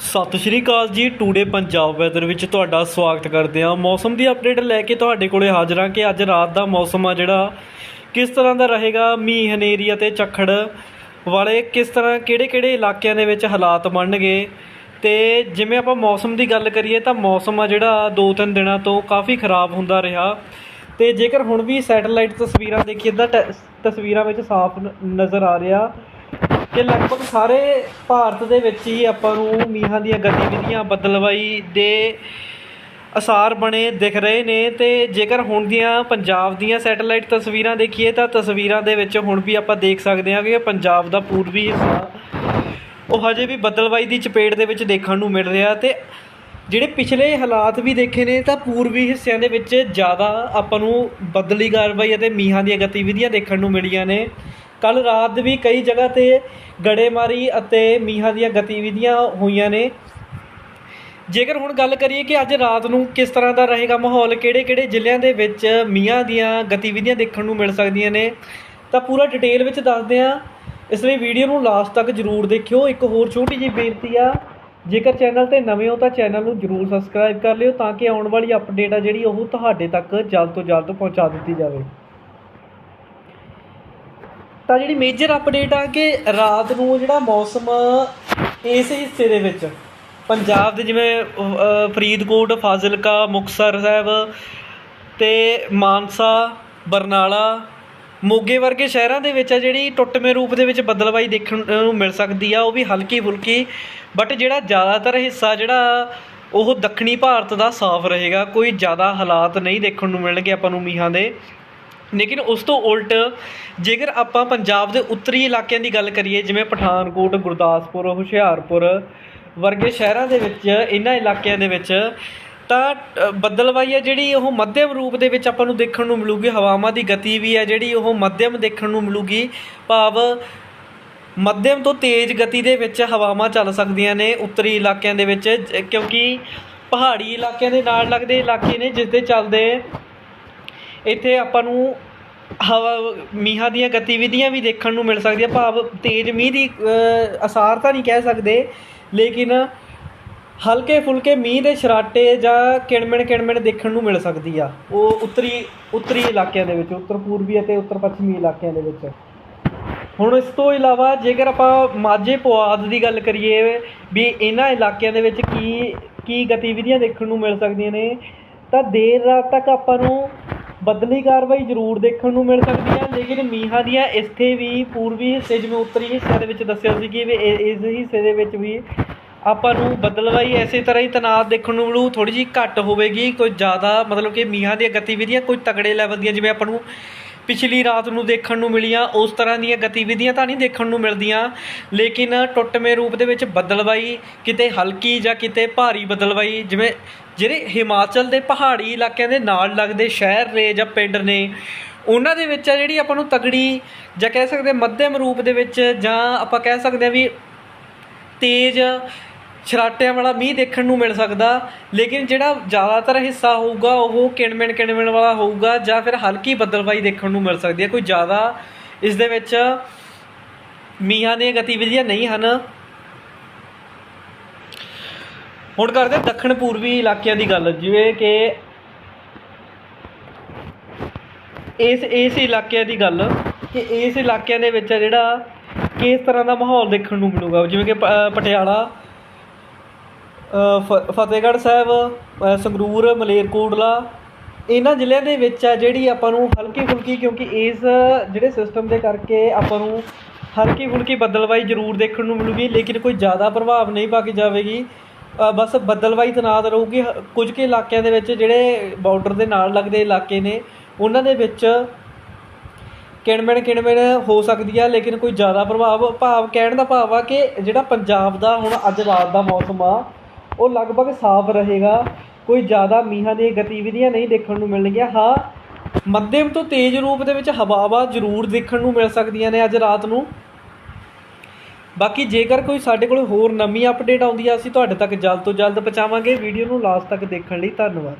ਸਤਿ ਸ਼੍ਰੀ ਅਕਾਲ ਜੀ today Punjab weather ਵਿੱਚ ਤੁਹਾਡਾ ਸਵਾਗਤ ਕਰਦੇ ਹਾਂ। ਮੌਸਮ ਦੀ ਅਪਡੇਟ ਲੈ ਕੇ ਤੁਹਾਡੇ ਕੋਲੇ ਹਾਜ਼ਰ ਹਾਂ ਕਿ ਅੱਜ ਰਾਤ ਦਾ ਮੌਸਮ ਆ ਜਿਹੜਾ। ਕਿਸ ਤਰ੍ਹਾਂ ਦਾ ਰਹੇਗਾ, ਮੀਂਹ, ਹਨੇਰੀ ਅਤੇ ਝੱਖੜ ਵਾਲੇ ਕਿਸ ਤਰ੍ਹਾਂ, ਕਿਹੜੇ-ਕਿਹੜੇ ਇਲਾਕਿਆਂ ਦੇ ਵਿੱਚ ਹਾਲਾਤ ਬਣਨਗੇ? ਤੇ ਜਿਵੇਂ ਆਪਾਂ ਮੌਸਮ ਦੀ ਗੱਲ ਕਰੀਏ ਤਾਂ ਮੌਸਮ ਆ ਜਿਹੜਾ ਦੋ ਤਿੰਨ ਦਿਨਾਂ ਤੋਂ ਕਾਫੀ ਖਰਾਬ ਹੁੰਦਾ ਰਿਹਾ। ਤੇ ਜੇਕਰ ਹੁਣ ਵੀ ਸੈਟੇਲਾਈਟ ਤਸਵੀਰਾਂ ਦੇਖੀਏ ਤਾਂ ਟ- ਤਸਵੀਰਾਂ ਵਿੱਚ ਸਾਫ਼ ਨ- ਨਜ਼ਰ ਆ ਰਿਹਾ। ਕਿ ਲਗਭਗ ਸਾਰੇ ਭਾਰਤ ਦੇ ਵਿੱਚ ਹੀ ਆਪਾਂ ਨੂੰ ਮੀਂਹਾਂ ਦੀਆਂ ਗਤੀਵਿਧੀਆਂ ਬਦਲਵਾਈ ਦੇ ਅਸਾਰ ਬਣੇ ਦਿਖ ਰਹੇ ਨੇ ਤੇ ਜੇਕਰ ਹੁਣ ਦੀਆਂ ਪੰਜਾਬ ਦੀਆਂ ਸੈਟੇਲਾਈਟ ਤਸਵੀਰਾਂ ਦੇਖੀਏ ਤਾਂ ਤਸਵੀਰਾਂ ਦੇ ਵਿੱਚ ਹੁਣ ਵੀ ਆਪਾਂ ਦੇਖ ਸਕਦੇ ਹਾਂ ਕਿ ਪੰਜਾਬ ਦਾ ਪੂਰਬੀ ਹਿੱਸਾ ਉਹ ਹਜੇ ਵੀ ਬਦਲਵਾਈ ਦੀ ਚਪੇਟ ਦੇ ਵਿੱਚ ਦੇਖਣ ਨੂੰ ਮਿਲ ਰਿਹਾ ਤੇ ਜਿਹੜੇ ਪਿਛਲੇ ਹਾਲਾਤ ਵੀ ਦੇਖੇ ਨੇ ਤਾਂ ਪੂਰਬੀ ਹਿੱਸਿਆਂ ਦੇ ਵਿੱਚ ਜ਼ਿਆਦਾ ਆਪਾਂ ਨੂੰ ਬਦਲੀ ਕਾਰਵਾਈ ਅਤੇ ਮੀਂਹਾਂ ਦੀਆਂ ਗਤੀਵਿਧੀਆਂ ਦੇਖਣ ਨੂੰ ਮਿਲੀਆਂ ਨੇ। ਕੱਲ ਰਾਤ ਵੀ ਕਈ ਜਗ੍ਹਾ ਤੇ ਗੜੇਮਾਰੀ ਅਤੇ ਮੀਂਹਾਂ ਦੀਆਂ ਗਤੀਵਿਧੀਆਂ ਹੋਈਆਂ ਨੇ। ਜੇਕਰ ਹੁਣ ਗੱਲ ਕਰੀਏ ਕਿ ਅੱਜ ਰਾਤ ਨੂੰ ਕਿਸ ਤਰ੍ਹਾਂ ਦਾ ਰਹੇਗਾ ਮਾਹੌਲ, ਕਿਹੜੇ-ਕਿਹੜੇ ਜ਼ਿਲ੍ਹਿਆਂ ਦੇ ਵਿੱਚ ਮੀਂਹਾਂ ਦੀਆਂ ਗਤੀਵਿਧੀਆਂ ਦੇਖਣ ਨੂੰ ਮਿਲ ਸਕਦੀਆਂ ਨੇ, ਤਾਂ ਪੂਰਾ ਡਿਟੇਲ ਵਿੱਚ ਦੱਸਦੇ ਹਾਂ। ਇਸ ਲਈ ਵੀਡੀਓ ਨੂੰ ਲਾਸਟ ਤੱਕ ਜਰੂਰ ਦੇਖਿਓ। ਇੱਕ ਹੋਰ ਛੋਟੀ ਜਿਹੀ ਬੇਨਤੀ ਆ, ਜੇਕਰ ਚੈਨਲ ਤੇ ਨਵੇਂ ਹੋ ਤਾਂ ਚੈਨਲ ਨੂੰ ਜਰੂਰ ਸਬਸਕ੍ਰਾਈਬ ਕਰ ਲਿਓ ਤਾਂ ਕਿ ਆਉਣ ਵਾਲੀ ਅਪਡੇਟ ਆ ਜਿਹੜੀ ਉਹ ਤੁਹਾਡੇ ਤੱਕ ਜਲਦ ਤੋਂ ਜਲਦ ਪਹੁੰਚਾ ਦਿੱਤੀ ਜਾਵੇ। ਤਾਂ ਜਿਹੜੀ ਮੇਜਰ ਅਪਡੇਟ ਆ ਕਿ ਰਾਤ ਨੂੰ ਜਿਹੜਾ ਮੌਸਮ ਇਸ ਹਿੱਸੇ ਦੇ ਵਿੱਚ, ਪੰਜਾਬ ਦੇ ਜਿਵੇਂ ਫਰੀਦਕੋਟ, ਫਾਜ਼ਿਲਕਾ, ਮੁਕਤਸਰ ਸਾਹਿਬ ਤੇ ਮਾਨਸਾ, ਬਰਨਾਲਾ, ਮੋਗੇ ਵਰਗੇ ਸ਼ਹਿਰਾਂ ਦੇ ਵਿੱਚ ਆ ਜਿਹੜੀ ਟੁੱਟਵੇਂ ਰੂਪ ਦੇ ਵਿੱਚ ਬੱਦਲਵਾਈ ਦੇਖਣ ਨੂੰ ਮਿਲ ਸਕਦੀ ਆ, ਉਹ ਵੀ ਹਲਕੀ ਫੁਲਕੀ ਬਟ ਜਿਹੜਾ ਜ਼ਿਆਦਾਤਰ ਹਿੱਸਾ ਜਿਹੜਾ, ਉਹ ਦੱਖਣੀ ਭਾਰਤ ਦਾ ਸਾਫ਼ ਰਹੇਗਾ, ਕੋਈ ਜ਼ਿਆਦਾ ਹਾਲਾਤ ਨਹੀਂ ਦੇਖਣ ਨੂੰ ਮਿਲਣਗੇ ਆਪਾਂ ਨੂੰ ਮੀਂਹਾਂ ਦੇ। ਲੇਕਿਨ ਉਸ ਤੋਂ ਉਲਟ ਜੇਕਰ ਆਪਾਂ ਪੰਜਾਬ ਦੇ ਉੱਤਰੀ ਇਲਾਕਿਆਂ ਦੀ ਗੱਲ ਕਰੀਏ ਜਿਵੇਂ ਪਠਾਨਕੋਟ ਗੁਰਦਾਸਪੁਰ ਹੁਸ਼ਿਆਰਪੁਰ ਵਰਗੇ ਸ਼ਹਿਰਾਂ ਦੇ ਵਿੱਚ ਇਹਨਾਂ ਇਲਾਕਿਆਂ ਦੇ ਵਿੱਚ ਤਾਂ ਅ, ਬੱਦਲਵਾਈ ਹੈ ਜਿਹੜੀ ਉਹ ਮੱਧਮ ਰੂਪ ਦੇ ਵਿੱਚ ਆਪਾਂ ਨੂੰ ਦੇਖਣ ਨੂੰ ਮਿਲੂਗੀ। ਹਵਾਵਾਂ ਦੀ ਗਤੀ ਵੀ ਹੈ ਜਿਹੜੀ ਉਹ ਮੱਧਮ ਦੇਖਣ ਨੂੰ ਮਿਲੂਗੀ। ਭਾਵ ਮੱਧਮ ਤੋਂ ਤੇਜ਼ ਗਤੀ ਦੇ ਵਿੱਚ ਹਵਾਵਾਂ ਚੱਲ ਸਕਦੀਆਂ ਨੇ ਉੱਤਰੀ ਇਲਾਕਿਆਂ ਦੇ ਵਿੱਚ ਜ- ਕਿਉਂਕਿ ਪਹਾੜੀ ਇਲਾਕਿਆਂ ਦੇ ਨਾਲ ਲੱਗਦੇ ਇਲਾਕੇ ਨੇ ਜਿਸ ਦੇ ਚੱਲਦੇ ਇੱਥੇ ਆਪਾਂ ਨੂੰ ਹਵਾ ਮੀਂਹਾਂ ਦੀਆਂ ਗਤੀਵਿਧੀਆਂ ਵੀ ਦੇਖਣ ਨੂੰ ਮਿਲ ਸਕਦੀਆਂ। ਭਾਵ ਤੇਜ਼ ਮੀਂਹ ਦੀ ਅ, ਅਸਾਰ ਤਾਂ ਨਹੀਂ ਕਹਿ ਸਕਦੇ ਲੇਕਿਨ ਹਲਕੇ ਫੁਲਕੇ ਮੀਂਹ ਦੇ ਛਰਾਟੇ ਜਾਂ ਕਿਣਮਿਣ ਕਿਣਮਿਣ ਦੇਖਣ ਨੂੰ ਮਿਲ ਸਕਦੀ ਆ। ਉਹ ਉੱਤਰੀ ਉੱਤਰੀ ਇਲਾਕਿਆਂ ਦੇ ਵਿੱਚ ਉੱਤਰ ਪੂਰਬੀ ਅਤੇ ਉੱਤਰ ਪੱਛਮੀ ਇਲਾਕਿਆਂ ਦੇ ਵਿੱਚ। ਹੁਣ ਇਸ ਤੋਂ ਇਲਾਵਾ ਜੇਕਰ ਆਪਾਂ ਮਾਝੇ ਪੁਆਧ ਦੀ ਗੱਲ ਕਰੀਏ ਵੀ ਇਹਨਾਂ ਇਲਾਕਿਆਂ ਦੇ ਵਿੱਚ ਕੀ ਕੀ ਗਤੀਵਿਧੀਆਂ ਦੇਖਣ ਨੂੰ ਮਿਲ ਸਕਦੀਆਂ ਨੇ ਤਾਂ ਦੇਰ ਰਾਤ ਤੱਕ ਆਪਾਂ ਨੂੰ ਬਦਲੀ ਕਾਰਵਾਈ ਜ਼ਰੂਰ ਦੇਖਣ ਨੂੰ ਮਿਲ ਸਕਦੀ ਹੈ, ਲੇਕਿਨ ਮੀਂਹਾਂ ਦੀਆਂ ਇੱਥੇ ਵੀ ਪੂਰਬੀ ਹਿੱਸੇ, ਜਿਵੇਂ ਉੱਤਰੀ ਹਿੱਸਿਆਂ ਦੇ ਵਿੱਚ ਦੱਸਿਆ ਸੀ ਕਿ ਵੀ ਇਹ- ਇਸ ਹਿੱਸੇ ਦੇ ਵਿੱਚ ਵੀ ਆਪਾਂ ਨੂੰ ਬਦਲਵਾਈ, ਐਸੇ ਤਰ੍ਹਾਂ ਹੀ ਤਣਾਅ ਦੇਖਣ ਨੂੰ ਮਿਲੂ ਥੋੜੀ ਜਿਹੀ ਘੱਟ ਹੋਵੇਗੀ, ਕੋਈ ਜ਼ਿਆਦਾ ਮਤਲਬ ਕਿ ਮੀਂਹਾਂ ਦੀਆਂ ਗਤੀਵਿਧੀਆਂ, ਕੋਈ ਤਗੜੇ ਲੈਵਲ ਦੀਆਂ, ਜਿਵੇਂ ਆਪਾਂ ਨੂੰ ਪਿਛਲੀ ਰਾਤ ਨੂੰ ਦੇਖਣ ਨੂੰ ਮਿਲੀਆਂ, ਉਸ ਤਰ੍ਹਾਂ ਦੀਆਂ ਗਤੀਵਿਧੀਆਂ ਤਾਂ ਨਹੀਂ ਦੇਖਣ ਨੂੰ ਮਿਲਦੀਆਂ, ਲੇਕਿਨ ਟੁੱਟਵੇਂ ਰੂਪ ਦੇ ਵਿੱਚ ਬੱਦਲਵਾਈ ਕਿਤੇ ਹਲਕੀ ਜਾਂ ਕਿਤੇ ਭਾਰੀ ਬੱਦਲਵਾਈ ਜਿਵੇਂ ਜਿਹੜੇ ਹਿਮਾਚਲ ਦੇ ਪਹਾੜੀ ਇਲਾਕਿਆਂ ਦੇ ਨਾਲ ਲੱਗਦੇ ਸ਼ਹਿਰ ਨੇ ਜਾਂ ਪਿੰਡ ਨੇ, ਉਹਨਾਂ ਦੇ ਵਿੱਚ ਆ ਜਿਹੜੀ ਆਪਾਂ ਨੂੰ ਤਗੜੀ ਜਾਂ ਕਹਿ ਸਕਦੇ ਮੱਧਮ ਰੂਪ ਦੇ ਵਿੱਚ ਜਾਂ ਆਪਾਂ ਕਹਿ ਸਕਦੇ ਆ ਵੀ ਤੇਜ਼ ਸ਼ਰਾਟਿਆਂ ਵਾਲਾ ਮੀਂਹ ਦੇਖਣ ਨੂੰ ਮਿਲ ਸਕਦਾ, ਲੇਕਿਨ ਜਿਹੜਾ ਜ਼ਿਆਦਾਤਰ ਹਿੱਸਾ ਹੋਊਗਾ, ਉਹ ਕਿਣਮਿਣ ਕਿਣਮਿਣ ਵਾਲਾ ਹੋਊਗਾ ਜਾਂ ਫਿਰ ਹਲਕੀ ਬੱਦਲਵਾਈ ਦੇਖਣ ਨੂੰ ਮਿਲ ਸਕਦੀ ਹੈ। ਕੋਈ ਜ਼ਿਆਦਾ ਇਸ ਦੇ ਵਿੱਚ ਮੀਂਹਾਂ ਦੀਆਂ ਗਤੀਵਿਧੀਆਂ ਨਹੀਂ ਹਨ। ਹੁਣ ਕਰਦੇ ਦੱਖਣ ਪੂਰਬੀ ਇਲਾਕਿਆਂ ਦੀ ਗੱਲ, ਜਿਵੇਂ ਕਿ ਇਸ ਇਸ ਇਲਾਕਿਆਂ ਦੀ ਗੱਲ ਕਿ ਇਸ ਇਲਾਕਿਆਂ ਦੇ ਵਿੱਚ ਆ ਜਿਹੜਾ ਕਿਸ ਤਰ੍ਹਾਂ ਦਾ ਮਾਹੌਲ ਦੇਖਣ ਨੂੰ ਮਿਲੂਗਾ, ਜਿਵੇਂ ਕਿ ਪਟਿਆਲਾ ਫ- ਫਤਿਹਗੜ੍ਹ ਸਾਹਿਬ ਸੰਗਰੂਰ ਮਲੇਰਕੋਟਲਾ ਇਹਨਾਂ ਜ਼ਿਲ੍ਹਿਆਂ ਦੇ ਵਿੱਚ ਆ ਜਿਹੜੀ ਆਪਾਂ ਨੂੰ ਹਲਕੀ ਫੁਲਕੀ ਕਿਉਂਕਿ ਇਸ ਜਿਹੜੇ ਸਿਸਟਮ ਦੇ ਕਰਕੇ ਆਪਾਂ ਨੂੰ ਹਲਕੀ ਫੁਲਕੀ ਬੱਦਲਵਾਈ ਜ਼ਰੂਰ ਦੇਖਣ ਨੂੰ ਮਿਲੂਗੀ ਲੇਕਿਨ ਕੋਈ ਜ਼ਿਆਦਾ ਪ੍ਰਭਾਵ ਨਹੀਂ ਪਾ ਕੇ ਜਾਵੇਗੀ। ਅ, ਬਸ ਬੱਦਲਵਾਈ ਤਨਾਤ ਰਹੂਗੀ ਹ- ਕੁਝ ਕੁ ਇਲਾਕਿਆਂ ਦੇ ਵਿੱਚ ਜਿਹੜੇ ਬਾਰਡਰ ਦੇ ਨਾਲ ਲੱਗਦੇ ਇਲਾਕੇ ਨੇ ਉਹਨਾਂ ਦੇ ਵਿੱਚ ਕਿਣਮਿਣ ਕਿਣਮਿਣ ਹੋ ਸਕਦੀ ਆ ਲੇਕਿਨ ਕੋਈ ਜ਼ਿਆਦਾ ਪ੍ਰਭਾਵ ਭਾਵ ਕਹਿਣ ਦਾ ਭਾਵ ਆ ਕਿ ਜਿਹੜਾ ਪੰਜਾਬ ਦਾ ਹੁਣ ਅੱਜ ਰਾਤ ਦਾ ਮੌਸਮ ਆ ਉਹ ਲਗਭਗ ਸਾਫ਼ ਰਹੇਗਾ। ਕੋਈ ਜ਼ਿਆਦਾ ਮੀਂਹਾਂ ਦੀਆਂ ਗਤੀਵਿਧੀਆਂ ਨਹੀਂ ਦੇਖਣ ਨੂੰ ਮਿਲਣਗੀਆਂ। ਹਾਂ, ਮੱਧਮ ਤੋਂ ਤੇਜ਼ ਰੂਪ ਦੇ ਵਿੱਚ ਹਵਾਵਾਂ ਜ਼ਰੂਰ ਦੇਖਣ ਨੂੰ ਮਿਲ ਸਕਦੀਆਂ ਨੇ ਅੱਜ ਰਾਤ ਨੂੰ। ਬਾਕੀ ਜੇਕਰ ਕੋਈ ਸਾਡੇ ਕੋਲ ਹੋਰ ਨਵੀਂ ਅਪਡੇਟ ਆਉਂਦੀ ਆ, ਅਸੀਂ ਤੁਹਾਡੇ ਤੱਕ ਜਲਦ ਤੋਂ ਜਲਦ ਪਹੁੰਚਾਵਾਂਗੇ। ਵੀਡੀਓ ਨੂੰ ਲਾਸਟ ਤੱਕ ਦੇਖਣ ਲਈ ਧੰਨਵਾਦ।